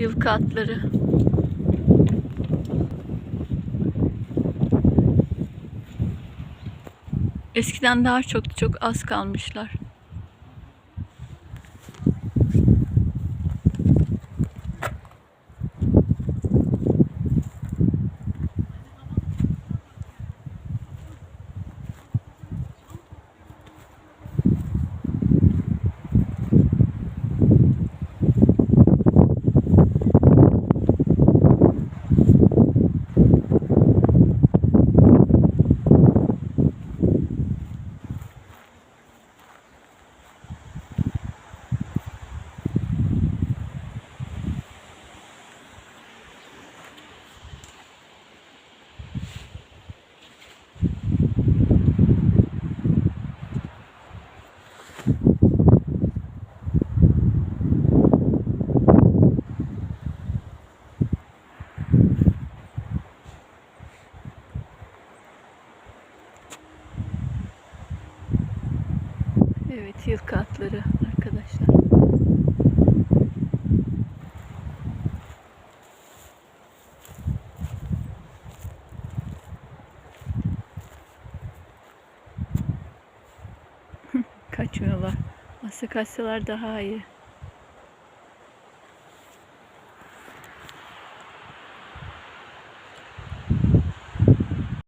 Yılkı atları. Eskiden daha çok çok az kalmışlar. Evet, yılkı atları arkadaşlar. Kaçmıyorlar. Aslında kaçsalar daha iyi.